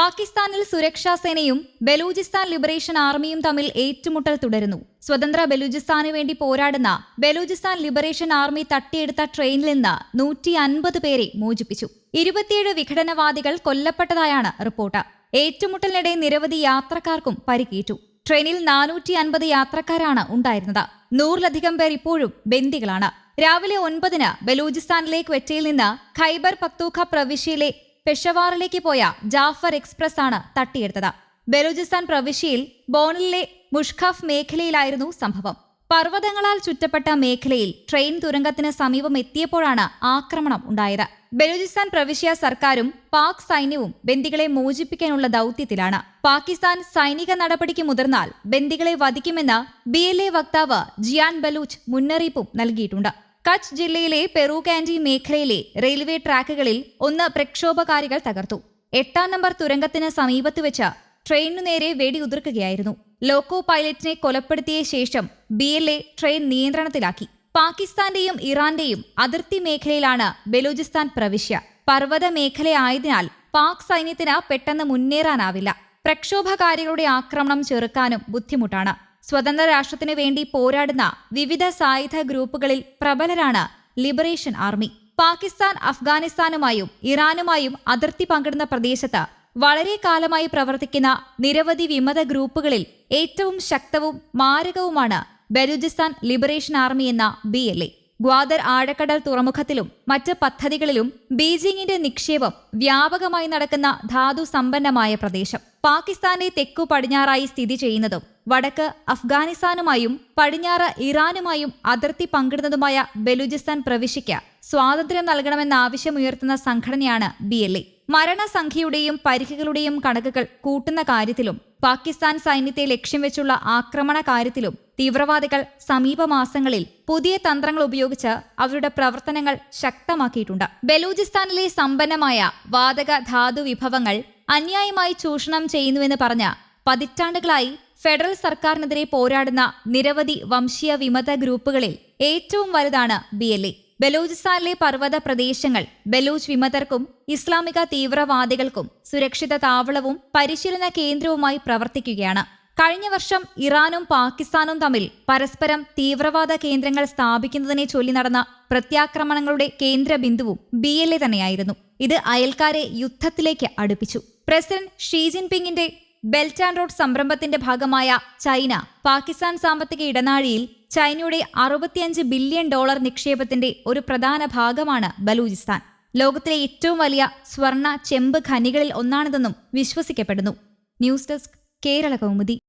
പാകിസ്ഥാനിൽ സുരക്ഷാ സേനയും ബലൂചിസ്ഥാൻ ലിബറേഷൻ ആർമിയും തമ്മിൽ ഏറ്റുമുട്ടൽ തുടരുന്നു. സ്വതന്ത്ര ബലൂചിസ്ഥാനു വേണ്ടി പോരാടുന്ന ബലൂചിസ്ഥാൻ ലിബറേഷൻ ആർമി തട്ടിയെടുത്ത ട്രെയിനിൽ നിന്ന് നൂറ്റി അൻപത് പേരെ മോചിപ്പിച്ചു. ഇരുപത്തിയേഴ് വിഘടനവാദികൾ കൊല്ലപ്പെട്ടതായാണ് റിപ്പോർട്ട്. ഏറ്റുമുട്ടലിനിടെ നിരവധി യാത്രക്കാർക്കും പരിക്കേറ്റു. ട്രെയിനിൽ നാനൂറ്റി അൻപത് യാത്രക്കാരാണ് ഉണ്ടായിരുന്നത്. നൂറിലധികം പേർ ഇപ്പോഴും ബന്ദികളാണ്. രാവിലെ ഒൻപതിന് ബലൂചിസ്ഥാനിലെ ക്വറ്റയിൽ നിന്ന് ഖൈബർ പത്തൂഖ പ്രവിശ്യയിലെ പെഷവാറിലേക്ക് പോയ ജാഫർ എക്സ്പ്രസ് ആണ് തട്ടിയെടുത്തത്. ബലൂചിസ്ഥാൻ പ്രവിശ്യയിൽ ബോണിലെ മുഷ്ഖഫ് മേഖലയിലായിരുന്നു സംഭവം. പർവതങ്ങളാൽ ചുറ്റപ്പെട്ട മേഖലയിൽ ട്രെയിൻ തുരങ്കത്തിന് സമീപം എത്തിയപ്പോഴാണ് ആക്രമണം ഉണ്ടായത്. ബലൂചിസ്ഥാൻ പ്രവിശ്യ സർക്കാരും പാക് സൈന്യവും ബന്ദികളെ മോചിപ്പിക്കാനുള്ള ദൌത്യത്തിലാണ്. പാകിസ്ഥാൻ സൈനിക നടപടിക്ക് മുതിർന്നാൽ ബന്ദികളെ വധിക്കുമെന്ന് ബി വക്താവ് ജിയാൻ ബലൂച്ച് മുന്നറിയിപ്പും നൽകിയിട്ടുണ്ട്. കച്ച് ജില്ലയിലെ പെറു കാൻഡി മേഖലയിലെ റെയിൽവേ ട്രാക്കുകളിൽ ഒന്ന് പ്രക്ഷോഭകാരികൾ തകർത്തു. എട്ടാം നമ്പർ തുരങ്കത്തിന് സമീപത്ത് വെച്ച ട്രെയിനു നേരെ വെടിയുതിർക്കുകയായിരുന്നു ലോക്കോ പൈലറ്റിനെ കൊലപ്പെടുത്തിയ ശേഷം ബി എൽ എ ട്രെയിൻ നിയന്ത്രണത്തിലാക്കി. പാകിസ്ഥാന്റെയും ഇറാന്റെയും അതിർത്തി മേഖലയിലാണ് ബലൂചിസ്ഥാൻ പ്രവിശ്യ. പർവത മേഖലയായതിനാൽ പാക് സൈന്യത്തിന് പെട്ടെന്ന് മുന്നേറാനാവില്ല. പ്രക്ഷോഭകാരികളുടെ ആക്രമണം ചെറുക്കാനും ബുദ്ധിമുട്ടാണ്. സ്വതന്ത്ര രാഷ്ട്രത്തിനു വേണ്ടി പോരാടുന്ന വിവിധ സായുധ ഗ്രൂപ്പുകളിൽ പ്രബലരാണ് ലിബറേഷൻ ആർമി. പാകിസ്ഥാൻ അഫ്ഗാനിസ്ഥാനുമായും ഇറാനുമായും അതിർത്തി പങ്കിടുന്ന പ്രദേശത്ത് വളരെ കാലമായി പ്രവർത്തിക്കുന്ന നിരവധി വിമത ഗ്രൂപ്പുകളിൽ ഏറ്റവും ശക്തവും മാരകവുമാണ് ബലൂചിസ്ഥാൻ ലിബറേഷൻ ആർമി എന്ന ബി എൽ എ. ഗ്വാദർ ആഴക്കടൽ തുറമുഖത്തിലും മറ്റ് പദ്ധതികളിലും ബീജിംഗിന്റെ നിക്ഷേപം വ്യാപകമായി നടക്കുന്ന ധാതു സമ്പന്നമായ പ്രദേശം. പാകിസ്ഥാന്റെ തെക്കു പടിഞ്ഞാറായി സ്ഥിതി ചെയ്യുന്നതും വടക്ക് അഫ്ഗാനിസ്ഥാനുമായും പടിഞ്ഞാറ് ഇറാനുമായും അതിർത്തി പങ്കിടുന്നതുമായ ബലൂചിസ്ഥാൻ പ്രവിശ്യയ്ക്ക് സ്വാതന്ത്ര്യം നൽകണമെന്ന ആവശ്യമുയർത്തുന്ന സംഘടനയാണ് ബി എൽ എ. മരണസംഖ്യയുടെയും പരിക്കുകളുടെയും കണക്കുകൾ കൂട്ടുന്ന കാര്യത്തിലും പാകിസ്ഥാൻ സൈന്യത്തെ ലക്ഷ്യം വെച്ചുള്ള ആക്രമണ കാര്യത്തിലും തീവ്രവാദികൾ സമീപ മാസങ്ങളിൽ പുതിയ തന്ത്രങ്ങൾ ഉപയോഗിച്ച് അവരുടെ പ്രവർത്തനങ്ങൾ ശക്തമാക്കിയിട്ടുണ്ട്. ബലൂചിസ്ഥാനിലെ സമ്പന്നമായ വാതക ധാതു വിഭവങ്ങൾ അന്യായമായി ചൂഷണം ചെയ്യുന്നുവെന്ന് പറഞ്ഞ പതിറ്റാണ്ടുകളായി ഫെഡറൽ സർക്കാരിനെതിരെ പോരാടുന്ന നിരവധി വംശീയ വിമത ഗ്രൂപ്പുകളിൽ ഏറ്റവും വലുതാണ് ബി എൽ എ. ബലൂചിസ്ഥാനിലെ പർവത പ്രദേശങ്ങൾ ബലൂച്ച് വിമതർക്കും ഇസ്ലാമിക തീവ്രവാദികൾക്കും സുരക്ഷിത താവളവും പരിശീലന കേന്ദ്രവുമായി പ്രവർത്തിക്കുകയാണ്. കഴിഞ്ഞ വർഷം ഇറാനും പാകിസ്ഥാനും തമ്മിൽ പരസ്പരം തീവ്രവാദ കേന്ദ്രങ്ങൾ സ്ഥാപിക്കുന്നതിനെ ചൊല്ലി നടന്ന പ്രത്യാക്രമണങ്ങളുടെ കേന്ദ്ര ബിന്ദുവും ബി എൽ എ തന്നെയായിരുന്നു. ഇത് അയൽക്കാരെ യുദ്ധത്തിലേക്ക് അടുപ്പിച്ചു. പ്രസിഡന്റ് ഷീ ജിൻപിങ്ങിന്റെ ബെൽറ്റ് ആൻഡ് റോഡ് സംരംഭത്തിന്റെ ഭാഗമായ ചൈന പാകിസ്ഥാൻ സാമ്പത്തിക ഇടനാഴിയിൽ ചൈനയുടെ അറുപത്തിയഞ്ച് ബില്യൺ ഡോളർ നിക്ഷേപത്തിന്റെ ഒരു പ്രധാന ഭാഗമാണ് ബലൂചിസ്ഥാൻ. ലോകത്തിലെ ഏറ്റവും വലിയ സ്വർണ ചെമ്പ് ഖനികളിൽ ഒന്നാണിതെന്നും വിശ്വസിക്കപ്പെടുന്നു. News desk Kerala Kaumudi.